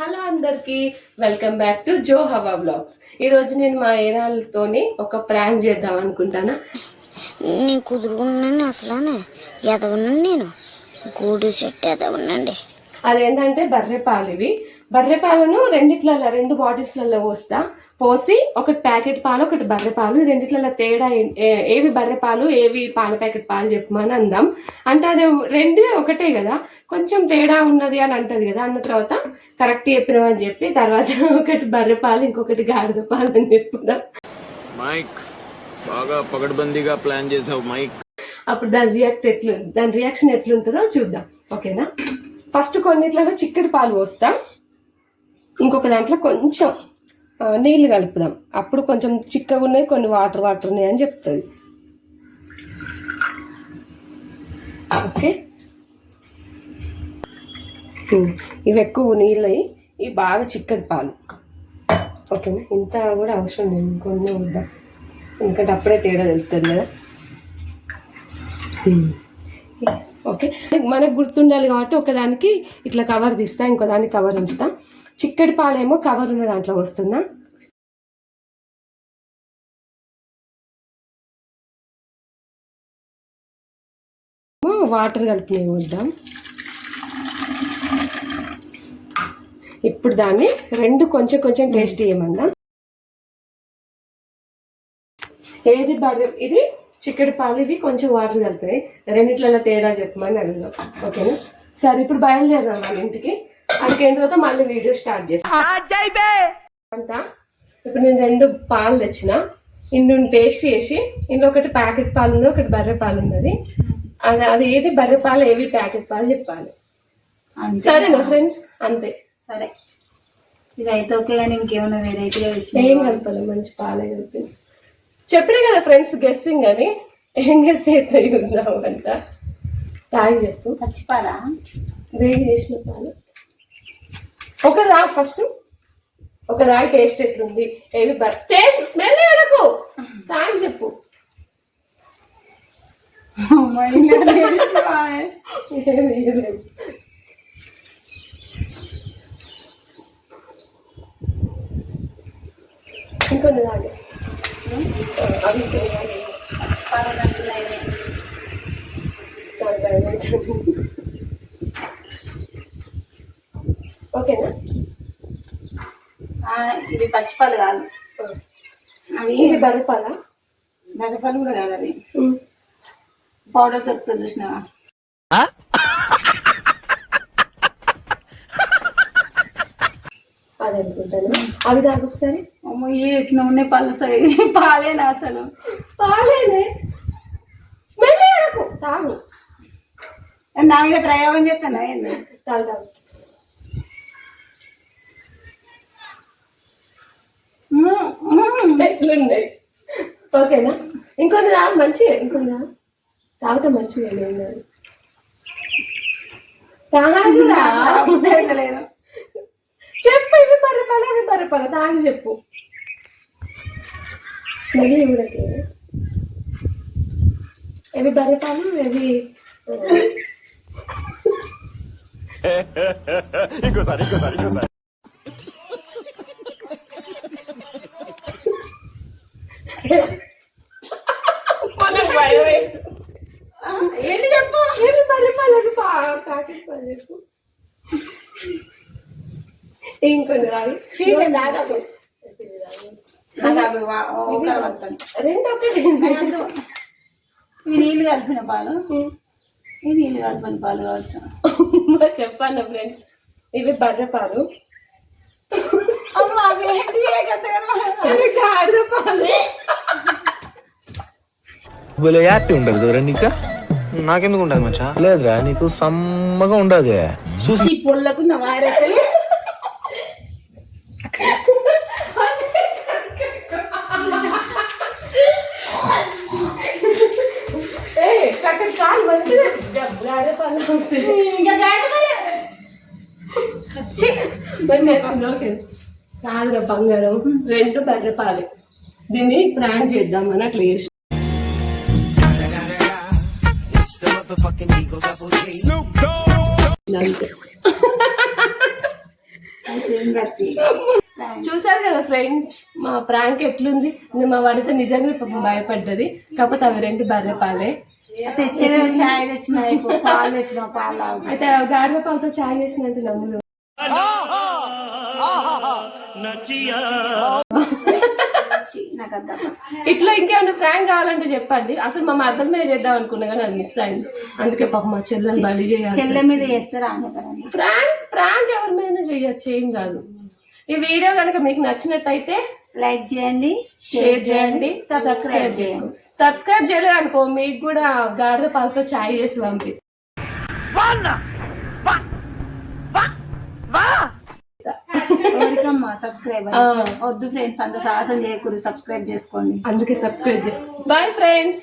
Hello అందరికి welcome back to జో హవా blogs. ఈ రోజు నేను మా ఏరాలతోని ఒక ప్రాంక్ చేద్దాం అనుకుంటానా? నేను కుదురుకున్నాను అసలానే. ఎదవనండి నేను. గూడు చెట్టు ఎదవనండి. అదేంటంటే బర్రె పాలు ఇవి. బర్రె పాలను రెండిట్లలో రెండు బాటిల్స్లలో పోస్తా. పోసి ఒకటి ప్యాకెట్ పాలు ఒకటి బర్రె పాలు రెండిట్లలో తేడా ఏవి బర్రె పాలు ఏవి పాల ప్యాకెట్ పాలు చెప్పమని అందాం. అంటే అది రెండు ఒకటే కదా. కొంచెం తేడా ఉన్నది అని అంటది కదా. అన్న తర్వాత కరెక్ట్ చెప్పినామని చెప్పి తర్వాత ఒకటి బర్రె పాలు ఇంకొకటి గాడిద పాలు అని చెప్పుదాం. మైక్ బాగా పగడ్బందీగా ప్లాన్ చేసావు మైక్. అప్పుడు దాని రియాక్ట్ ఎట్లు దాని రియాక్షన్ ఎట్లుంటుందో చూద్దాం. ఓకేనా? ఫస్ట్ కొన్నిట్లలో చిక్కటి పాలు పోస్తాం. ఇంకొక దాంట్లో కొంచెం నీళ్ళు కలుపుదాం. అప్పుడు కొంచెం చిక్కగా ఉన్నాయి కొన్ని వాటర్ వాటర్ ఉన్నాయి అని చెప్తుంది. ఓకే? ఇవి ఎక్కువ నీళ్ళు అయ్యి ఇవి బాగా చిక్కటి పాలు. ఓకేనా? ఇంత కూడా అవసరం లేదు ఇంకొన్ని వద్దాం. ఎందుకంటే అప్పుడే తేడా తెలుస్తుంది కదా. ఓకే? మనకు గుర్తుండాలి కాబట్టి ఒకదానికి ఇట్లా కవర్ తీస్తా ఇంకో దానికి కవర్ ఉంచుతా. చిక్కడి పాలేమో కవర్ ఉన్న దాంట్లో వస్తుందా వాటర్ కలిపినవి వద్దాం. ఇప్పుడు దాన్ని రెండు కొంచెం కొంచెం టేస్ట్ చేయమందాం. ఏది బర్రె ఇది చిక్కడి పాలు ఇవి కొంచెం వాటర్ కలిపినాయి. రెండిట్లలో తేడా చెప్పమని అడుగుదాం. ఓకేనా? సరే ఇప్పుడు బయలుదేరదాం మన ఇంటికి. అందుకైన తర్వాత మళ్ళీ వీడియో స్టార్ట్ చేస్తాం. అంతా. ఇప్పుడు నేను రెండు పాలు తెచ్చిన. ఇందు టేస్ట్ చేసి ఇందులో ఒకటి ప్యాకెట్ పాలు ఉంది ఒకటి బర్రె పాలు ఉన్నది. అది అది ఏది? బర్రె పాలు ఏవి ప్యాకెట్ పాలు చెప్పాలి. సరేనా ఫ్రెండ్స్ అంతే. సరే. ఇది అయితే ఓకే కానీ ఇంకేమైనా వెరైటీగా ఏం కలపాలి? మంచి పాలే కలిపి. చెప్పినా కదా ఫ్రెండ్స్ గెస్సింగ్ అని. ఏం గెస్ అయితే అంట తాగి చెప్పు. పచ్చిపాలా? వేడి చేసిన పాలు. ఒక రాగు ఫస్ట్. ఒక రాగి టేస్ట్ ఎట్లుంది? ఏవి టేస్ట్ స్మెల్ అడకు తాగి చెప్పు. ఇంకొన్ని తాగి అవి ఇంకొన్ని తాగి. నాకు భయం అవుతుంది. ఓకేనా? ఇది పచ్చిపాలు కాదు. అవి ఇది బరపాలా మిరపాలు కూడా కాదు అవి పౌడర్ దొరుకుతుంది చూసినావా? అది అనుకుంటాను. అవి తాగు ఒకసారి. అమ్మో ఏ ఎట్లా ఉన్నాయి పళ్ళు సరి పాలేనా అసలు? పాలేనే. స్మెల్ తాగు. నా మీద ప్రయోగం చేస్తాను ఏంది? తాగు తాగు. మ్మ్. ఎట్లున్నాయి ఓకేనా? ఇంకొన్ని తాగు మంచిగా ఇంకొన్ని తాగు తాగితే మంచిగా కాదు తాగురా లేదు చెప్పు ఇవి బర్రెపాల అవి బర్రెపాల తాగి చెప్పు. స్మెల్ ఇవ్వడకే ఇవి బర్రెపాలు ఇవి మనకు భయం వేస్తుంది. ఏంటి చెప్పు? ఏమి బర్రెపాలు అవి పా- ప్యాకెట్ చెప్పు. ఇంకొన్ని రాగి చీమ దాదాపు. రెండు. ఒకటి నీళ్ళు కలిపిన పాలు. ఇవి నీళ్ళు కలిపిన పాలు కావచ్చు. చెప్పాను ఫ్రెండ్స్. ఇవి బర్రె పాలు అమ్మ అవి ఏంటి? గాడిద పాలు. భలే హ్యాపీ ఉండదు దూరం నీకా? నాకెందుకు ఉండదు మచ్చా లేదురా నీకు సమ్మగా ఉండదు చూసి పుల్లకు కాదురా బంగారం రెండు బర్రె పాలు. దీన్ని ప్రాంక్ చేద్దాం అని అట్లా చేసి అంతే ఏం కత్తి చూసారు కదా ఫ్రెండ్స్ మా ప్రాంక్ ఎట్లుంది? నేను మా వారితో నిజంగా పాపం భయపడ్డది. కాకపోతే అవి రెండు బర్రె పాలే. తెచ్చే చాయ్ తెచ్చిన పాలు తెచ్చిన పాలు. అయితే గాడిద పాలతో చాయ్ చేసినంత నమ్ములు ఇట్లా ఇంకేమైనా ఫ్రాంక్ కావాలంటే చెప్పండి. అసలు మా అర్థం మీద చేద్దాం అనుకున్నా కానీ అది మిస్ అయింది. అందుకే పాపం మా చెల్లెని బలి చేయాలి చెల్లె మీద చేస్తారు ఆమె కదండి ఫ్రాంక్ ప్రాంక్ ఎవరి మీద చేయొచ్చు ఏం కాదు. ఈ వీడియో కనుక మీకు నచ్చినట్టయితే లైక్ చేయండి షేర్ చేయండి సబ్స్క్రైబ్ చేయండి. సబ్స్క్రైబ్ చేయలేదు అనుకో మీకు కూడా గాడిద పాలతో చాయ్ చేసి పంపి ఎవరికమ్మా సబ్స్క్రైబ్ ఆ. వద్దు ఫ్రెండ్స్ అంత సాహసం చేయకూడదు. సబ్స్క్రైబ్ చేసుకోండి. అందుకే సబ్స్క్రైబ్ చేసుకో. Bye friends